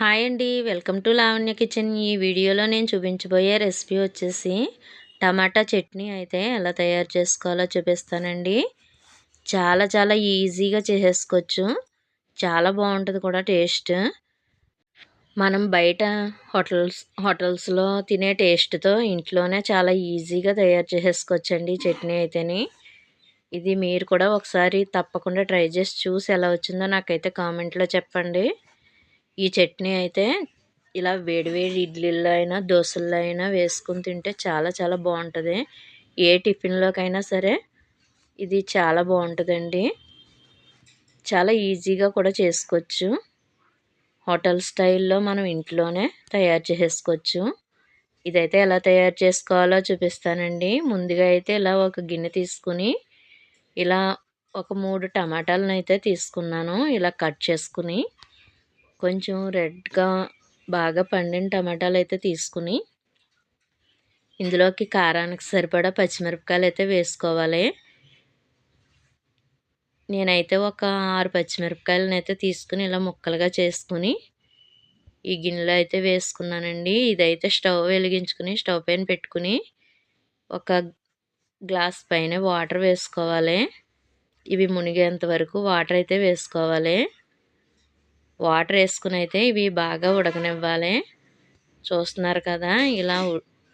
Hi అండి. Welcome to Lavanya kitchen. ఈ వీడియోలో నేను చూపించబోయే రెసిపీ వచ్చేసి టమాటా చట్నీ అయితే ఎలా తయారు చేసుకోవాలో చూపిస్తానండి. చాలా చాలా ఈజీగా చేసేసుకోవచ్చు. చాలా బాగుంటుంది కూడా టేస్ట్. మనం బయట హోటల్స్ హోటల్స్లో తినే టేస్ట్తో ఇంట్లోనే చాలా ఈజీగా తయారు చేసేసుకోవచ్చండి చట్నీ అయితేని. ఇది మీరు కూడా ఒకసారి తప్పకుండా ట్రై చేసి చూసి ఎలా వచ్చిందో నాకైతే కామెంట్లో చెప్పండి. ఈ చట్నీ అయితే ఇలా వేడివేడి ఇడ్లీల్లో అయినా దోశల్లో అయినా వేసుకుని తింటే చాలా చాలా బాగుంటుంది. ఏ టిఫిన్లోకైనా సరే ఇది చాలా బాగుంటుందండి. చాలా ఈజీగా కూడా చేసుకోవచ్చు. హోటల్ స్టైల్లో మనం ఇంట్లోనే తయారు చేసుకోవచ్చు ఇదైతే ఎలా తయారు చేసుకోవాలో చూపిస్తానండి. ముందుగా అయితే ఇలా ఒక గిన్నె తీసుకుని ఇలా ఒక మూడు టమాటాలను అయితే తీసుకున్నాను. ఇలా కట్ చేసుకుని కొంచెం రెడ్గా బాగా పండిన టమాటాలు అయితే తీసుకుని ఇందులోకి కారానికి సరిపడా పచ్చిమిరపకాయలు అయితే వేసుకోవాలి. నేనైతే ఒక ఆరు పచ్చిమిరపకాయలను అయితే తీసుకుని ఇలా ముక్కలుగా చేసుకుని ఈ గిన్నెలో అయితే వేసుకున్నానండి. ఇదైతే స్టవ్ వెలిగించుకుని స్టవ్ పైన పెట్టుకుని ఒక గ్లాస్ పైన వాటర్ వేసుకోవాలి. ఇవి మునిగేంత వరకు వాటర్ అయితే వేసుకోవాలి. వాటర్ వేసుకుని అయితే ఇవి బాగా ఉడకనివ్వాలి. చూస్తున్నారు కదా ఇలా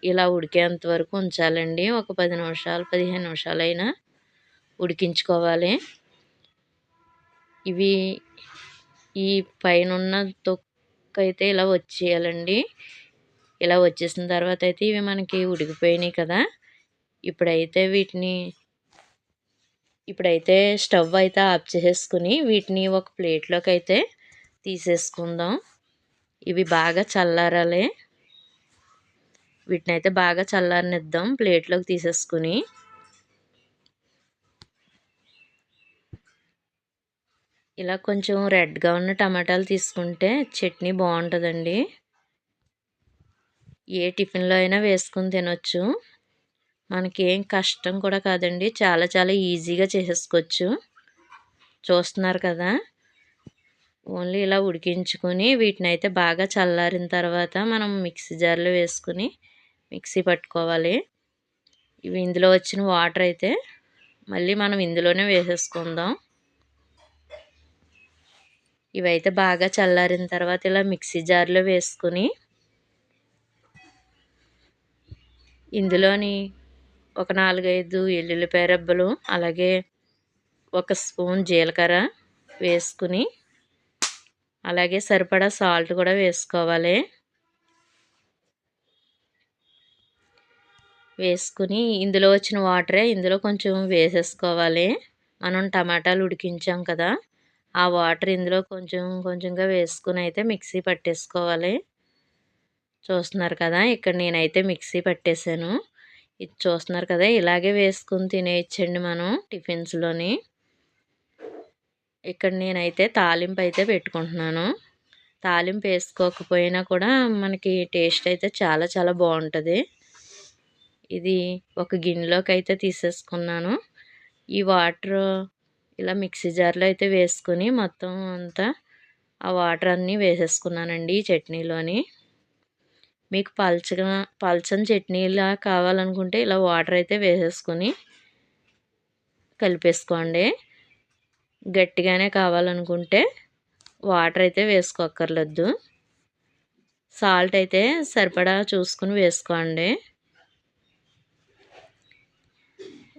ఇలా ఉడికేంత వరకు ఉంచాలండి. ఒక పది నిమిషాలు పదిహేను నిమిషాలైనా ఉడికించుకోవాలి. ఇవి ఈ పైన ఉన్న తొక్క అయితే ఇలా వచ్చేయాలండి. ఇలా వచ్చేసిన తర్వాత అయితే ఇవి మనకి ఉడికిపోయినాయి కదా. ఇప్పుడైతే వీటిని ఇప్పుడైతే స్టవ్ అయితే ఆఫ్ చేసేసుకుని వీటిని ఒక ప్లేట్లోకి అయితే తీసేసుకుందాం. ఇవి బాగా చల్లారాలి. వీటిని అయితే బాగా చల్లారనిద్దాం ప్లేట్లోకి తీసేసుకుని. ఇలా కొంచెం రెడ్గా ఉన్న టమాటాలు తీసుకుంటే చట్నీ బాగుంటుందండి. ఏ టిఫిన్లో అయినా వేసుకుని తినొచ్చు. మనకి ఏం కష్టం కూడా కాదండి. చాలా చాలా ఈజీగా చేసేసుకోవచ్చు. చూస్తున్నారు కదా? ఓన్లీ ఇలా ఉడికించుకొని వీటిని అయితే బాగా చల్లారిన తర్వాత మనం మిక్సీ జార్లో వేసుకుని మిక్సీ పట్టుకోవాలి. ఇవి ఇందులో వచ్చిన వాటర్ అయితే మళ్ళీ మనం ఇందులోనే వేసేసుకుందాం. ఇవైతే బాగా చల్లారిన తర్వాత ఇలా మిక్సీ జార్లో వేసుకుని ఇందులోని ఒక నాలుగైదు ఎల్లుల్లిపాయ రెబ్బలు అలాగే ఒక స్పూన్ జీలకర్ర వేసుకుని అలాగే సరిపడా సాల్ట్ కూడా వేసుకోవాలి. వేసుకుని ఇందులో వచ్చిన వాటరే ఇందులో కొంచెం వేసేసుకోవాలి. మనం టమాటాలు ఉడికించాం కదా ఆ వాటర్ ఇందులో కొంచెం కొంచెంగా వేసుకుని అయితే మిక్సీ పట్టేసుకోవాలి. చూస్తున్నారు కదా ఇక్కడ నేనైతే మిక్సీ పట్టేశాను ఇది చూస్తున్నారు కదా ఇలాగే వేసుకుని తినేయచ్చండి మనం టిఫిన్స్లోని. ఇక్కడ నేనైతే తాలింపు అయితే పెట్టుకుంటున్నాను. తాలింపు వేసుకోకపోయినా కూడా మనకి టేస్ట్ అయితే చాలా చాలా బాగుంటుంది. ఇది ఒక గిన్నెలోకి అయితే తీసేసుకున్నాను. ఈ వాటర్ ఇలా మిక్సీ జార్లో అయితే వేసుకుని మొత్తం అంతా ఆ వాటర్ అన్నీ వేసేసుకున్నానండి ఈ చట్నీలోని. మీకు పల్చగా పల్చని చట్నీలా కావాలనుకుంటే ఇలా వాటర్ అయితే వేసేసుకొని కలిపేసుకోండి. గట్టిగానే కావాలనుకుంటే వాటర్ అయితే వేసుకోక్కర్లేదు. సాల్ట్ అయితే సరిపడా చూసుకుని వేసుకోండి.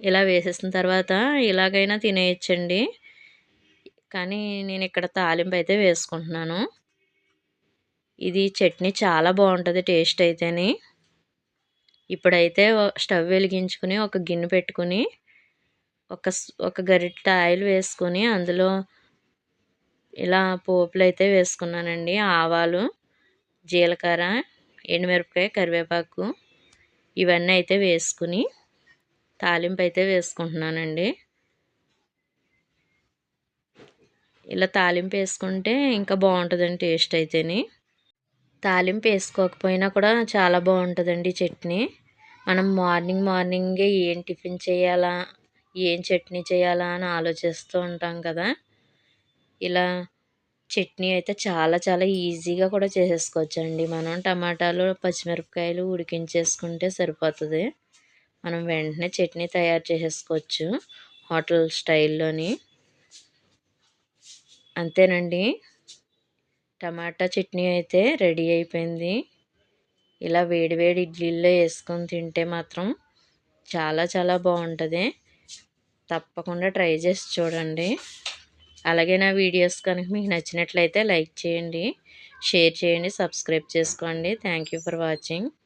ఇలా వేసేసిన తర్వాత ఇలాగైనా తినేయచ్చండి. కానీ నేను ఇక్కడ తాలింపు అయితే వేసుకుంటున్నాను. ఇది చట్నీ చాలా బాగుంటుంది టేస్ట్ అయితేని. ఇప్పుడైతే స్టవ్ వెలిగించుకుని ఒక గిన్నె పెట్టుకుని ఒక ఒక గరిట ఆయిల్ వేసుకొని అందులో ఇలా పోపులు అయితే వేసుకున్నానండి. ఆవాలు జీలకర్ర ఎండుమిరపకాయ కరివేపాకు ఇవన్నీ అయితే వేసుకుని తాలింపు అయితే వేసుకుంటున్నానండి. ఇలా తాలింపు వేసుకుంటే ఇంకా బాగుంటుందండి టేస్ట్ అయితేని. తాలింపు వేసుకోకపోయినా కూడా చాలా బాగుంటుందండి చట్నీ. మనం మార్నింగ్ మార్నింగే ఏం టిఫిన్ చేయాలా ఏం చట్నీ చేయాలా అని ఆలోచిస్తూ ఉంటాం కదా. ఇలా చట్నీ అయితే చాలా చాలా ఈజీగా కూడా చేసేసుకోవచ్చండి. మనం టమాటాలు పచ్చిమిరపకాయలు ఉడికించేసుకుంటే సరిపోతుంది. మనం వెంటనే చట్నీ తయారు చేసేసుకోవచ్చు హోటల్ స్టైల్లోని. అంతేనండి. టమాటా చట్నీ అయితే రెడీ అయిపోయింది. ఇలా వేడివేడి ఇడ్లీల్లో వేసుకొని తింటే మాత్రం చాలా చాలా బాగుంటుంది. తప్పకుండా ట్రై చేసి చూడండి. అలాగే నా వీడియోస్ కనుక మీకు నచ్చినట్లయితే లైక్ చేయండి షేర్ చేయండి సబ్స్క్రైబ్ చేసుకోండి. Thank for watching.